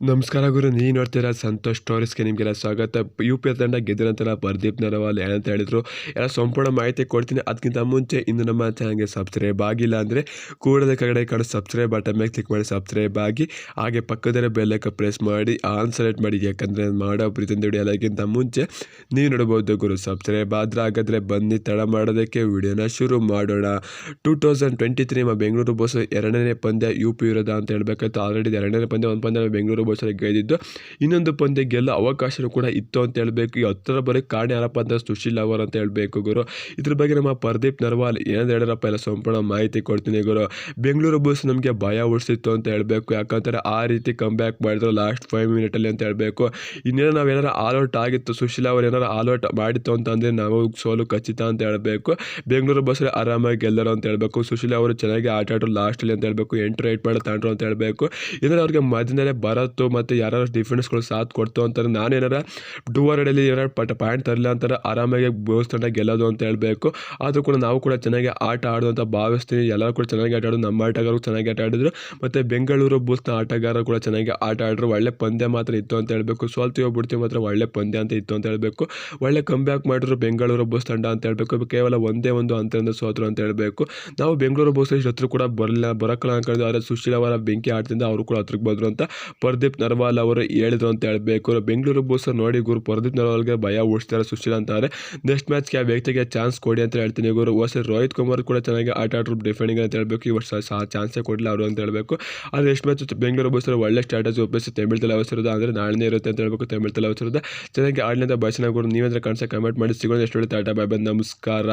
ನಮಸ್ಕಾರ ಗುರು ನೀವು ನೋಡ್ತೀರಾ ಸಂತೋಷ್ ಸ್ಟೋರೀಸ್ಗೆ ನಿಮಗೆಲ್ಲ ಸ್ವಾಗತ. ಯು ಪಿ ಎಲ್ ತಂಡ ಗೆದ್ದಿರಂತಲ್ಲ ಪ್ರದೀಪ್ ನರವಾಲ್ ಏನಂತ ಹೇಳಿದ್ರು. ಎಲ್ಲ ಸಂಪೂರ್ಣ ಮಾಹಿತಿ ಕೊಡ್ತೀನಿ. ಅದಕ್ಕಿಂತ ಮುಂಚೆ ಇನ್ನು ನಮ್ಮ ಚಾನಲ್ಗೆ ಸಬ್ಸ್ಕ್ರೈಬ್ ಆಗಿಲ್ಲ ಅಂದರೆ ಕೂಡದ ಕಡೆ ಕಡೆ ಸಬ್ಸ್ಕ್ರೈಬ್ ಬಟನ್ ಮೇಲೆ ಕ್ಲಿಕ್ ಮಾಡಿ ಸಬ್ಸ್ಕ್ರೈಬ್ ಆಗಿ, ಹಾಗೆ ಪಕ್ಕದಲ್ಲೇ ಬೆಲ್ಲಕ್ಕೆ ಪ್ರೆಸ್ ಮಾಡಿ ಆನ್ ಸೆಲೆಕ್ಟ್ ಮಾಡಿ. ಯಾಕಂದರೆ ಮಾಡೋ ಪ್ರೀತಿಯಿಂದ ವಿಡಿಯೋ ಎಲ್ಲಕ್ಕಿಂತ ಮುಂಚೆ ನೀವು ನೋಡ್ಬೋದು ಗುರು, ಸಬ್ಸ್ಕ್ರೈಬ್ ಆದರೆ ಹಾಗಾದರೆ ಬನ್ನಿ, ತಡ ಮಾಡೋದಕ್ಕೆ ವಿಡಿಯೋನ ಶುರು ಮಾಡೋಣ. Two thousand twenty three Bengaluru Bulls ಎರಡನೇ ಪಂದ್ಯ ಯು ಪಿ ವಿರೋಧ ಅಂತ ಹೇಳಬೇಕಾಯ್ತು. ಆಲ್ರೆಡಿ ಎರಡನೇ ಪಂದ್ಯ, ಒಂದು ಪಂದ್ಯ ಬೆಂಗಳೂರು ಬಸ್ಸಲ್ಲಿ ಗೆದ್ದಿದ್ದು ಇನ್ನೊಂದು ಪಂದ್ಯ ಗೆಲ್ಲೋ ಅವಕಾಶವೂ ಕೂಡ ಇತ್ತು ಅಂತ ಹೇಳಬೇಕು. ಈ ಹತ್ತರ ಬರೀ ಕಾರಣ ಯಾರಪ್ಪ ಅಂದರೆ ಸುಶೀಲ್ ಅವರ್ ಅಂತ ಹೇಳಬೇಕು ಗುರು. ಇದ್ರ ಬಗ್ಗೆ ನಮ್ಮ ಪ್ರದೀಪ್ ನರ್ವಾಲ್ ಏನಂತ ಹೇಳಿರಪ್ಪ ಎಲ್ಲ ಸಂಪೂರ್ಣ ಮಾಹಿತಿ ಕೊಡ್ತೀನಿ ಗುರು. ಬೆಂಗಳೂರು ಬಸ್ ನಮಗೆ ಭಯ ಉಳಿಸಿತ್ತು ಅಂತ ಹೇಳಬೇಕು. ಯಾಕಂತಾರೆ ಆ ರೀತಿ ಕಮ್ ಬ್ಯಾಕ್ ಮಾಡಿದ್ರು ಲಾಸ್ಟ್ ಫೈವ್ ಮಿನಿಟಲ್ಲಿ ಅಂತ ಹೇಳಬೇಕು. ಇನ್ನೇನು ನಾವು ಏನಾರು ಆಲ್ ಔಟ್ ಆಗಿತ್ತು. ಸುಶೀಲ್ ಅವರು ಏನಾರು ಆಲ್ ಔಟ್ ಮಾಡಿತ್ತು ಅಂತಂದರೆ ನಾವು ಸೋಲು ಖಚಿತ ಅಂತ ಹೇಳಬೇಕು. ಬೆಂಗಳೂರು ಬಸ್ಸಲ್ಲಿ ಆರಾಮಾಗಿ ಗೆಲ್ಲರು ಅಂತ ಹೇಳಬೇಕು. ಸುಶೀಲ್ ಅವರು ಚೆನ್ನಾಗಿ ಆಟ ಆಡರು ಲಾಸ್ಟಲ್ಲಿ ಅಂತ ಹೇಳಬೇಕು. ಎಂಟು ಏಟ್ ಮಾಡಿ ತಾಂಡ್ರು ಅಂತ ಹೇಳಬೇಕು. ಇದರಲ್ಲಿ ಅವ್ರಿಗೆ ಮಧ್ಯದಲ್ಲೇ ಬರತ್ತು ಮತ್ತು ಯಾರು ಡಿಫೆನ್ಸ್ಗಳು ಸಾಥ್ ಕೊಡ್ತು ಅಂತಾರೆ. ನಾನು ಏನಾರ ಡೂವರ್ ಅಡಿಯಲ್ಲಿ ಏನಾರು ಪಟ್ ಪಾಯಿಂಟ್ ತರಲಿಲ್ಲ ಅಂತಾರೆ, ಆರಾಮಾಗಿ ಬೋಸ್ ತಂಡ ಗೆಲ್ಲೋದು ಅಂತ ಹೇಳಬೇಕು. ಆದರೂ ಕೂಡ ನಾವು ಕೂಡ ಚೆನ್ನಾಗಿ ಆಟ ಆಡೋದು ಅಂತ ಭಾವಿಸ್ತೀನಿ. ಎಲ್ಲರೂ ಕೂಡ ಚೆನ್ನಾಗಿ ಆಟ ಆಡೋದು ನಮ್ಮ ಆಟಗಾರರು ಚೆನ್ನಾಗಿ ಆಟ ಆಡಿದ್ರು. ಮತ್ತು ಬೆಂಗಳೂರು ಬೂಸ್ನ ಆಟಗಾರರು ಕೂಡ ಚೆನ್ನಾಗಿ ಆಟ ಆಡಿದ್ರು ಒಳ್ಳೆ ಪಂದ್ಯ ಮಾತ್ರ ಇತ್ತು ಅಂತ ಹೇಳಬೇಕು. ಸೋಲ್ತೀವೋ ಬಿಡ್ತೀವಿ ಮಾತ್ರ ಒಳ್ಳೆ ಪಂದ್ಯ ಅಂತ ಇತ್ತು ಅಂತ ಹೇಳಬೇಕು. ಒಳ್ಳೆ ಕಮ್ ಬ್ಯಾಕ್ ಮಾಡಿದ್ರು ಬೆಂಗಳೂರು ಬೂಸ್ ತಂಡ ಅಂತ ಹೇಳಬೇಕು. ಕೇವಲ ಒಂದೇ ಒಂದು ಅಂತರಿಂದ ಸೋತರು ಅಂತ ಹೇಳಬೇಕು. ನಾವು ಬೆಂಗಳೂರು ಬೂಸ್ ಹತ್ರ ಕೂಡ ಬರಲಿಲ್ಲ ಬರೋಕ್ಕಲ್ಲ ಅನ್ಕೊಂಡಿದ್ದು ಆದರೆ ಸುಶೀಲ್ ಅವರ ಬೆಂಕಿ ಆಟದಿಂದ ಅವರು ಕೂಡ ಹತ್ರಕ್ಕೆ ಬಂದರು ಅಂತ ಪ್ರದೀಪ್ ನರ್ವಾಲ್ ಅವರು ಹೇಳಿದ್ರು ಅಂತ ಹೇಳಬೇಕು. ಬೆಂಗಳೂರು ಬೋಸರ್ ನೋಡಿ ಗುರು ಪರದೀಪ್ ನರ್ವಾಲ್ಗೆ ಭಯ ಓಡಿಸ್ತಾರೆ ಸುಶೀಲ್ ಅಂತಾರೆ ನೆಕ್ಸ್ಟ್ ಮ್ಯಾಚ್ಗೆ ಆ ವ್ಯಕ್ತಿಗೆ ಚಾನ್ಸ್ ಕೊಡಿ ಅಂತ ಹೇಳ್ತೀನಿ ಗುರು. ವರ್ಷ ರೋಹಿತ್ ಕುಮಾರ್ ಕೂಡ ಚೆನ್ನಾಗಿ ಆಟ ಆಡ್ರು ಡಿಫೆಂಡಿಂಗ್ ಅಂತ ಹೇಳಬೇಕು. ಈ ವರ್ಷ ಸಹ ಚಾನ್ಸೇ ಕೊಡಲಿಲ್ಲ ಅವರು ಅಂತ ಹೇಳಬೇಕು. ಆದರೆ ನೆಕ್ಸ್ಟ್ ಮ್ಯಾಚ್ ಬೆಂಗಳೂರು ಬೋಸರ್ ಒಳ್ಳೆ ಸ್ಟ್ರಾಟಜಿ ಒಪ್ಪಿಸಿ ತಮಿಳ್ ತಲೆ ಅವಸರದ ಅಂದರೆ ನಾಳೆನೇ ಇರುತ್ತೆ ಅಂತ ಹೇಳಬೇಕು. ತಮಿಳ್ ತಲೆ ಅವಸರದ ಚೆನ್ನಾಗಿ ಆಡಲಿಂದ ಬಯಸಿನ ಗುರು. ನೀವಂದ್ರೆ ಕಾಣಿಸ ಕಮೆಂಟ್ ಮಾಡಿ. ಸಿಗೋಣ. ಎಷ್ಟು ಟಾಟಾ ಬಾಯ್ ಬಂದು ನಮಸ್ಕಾರ.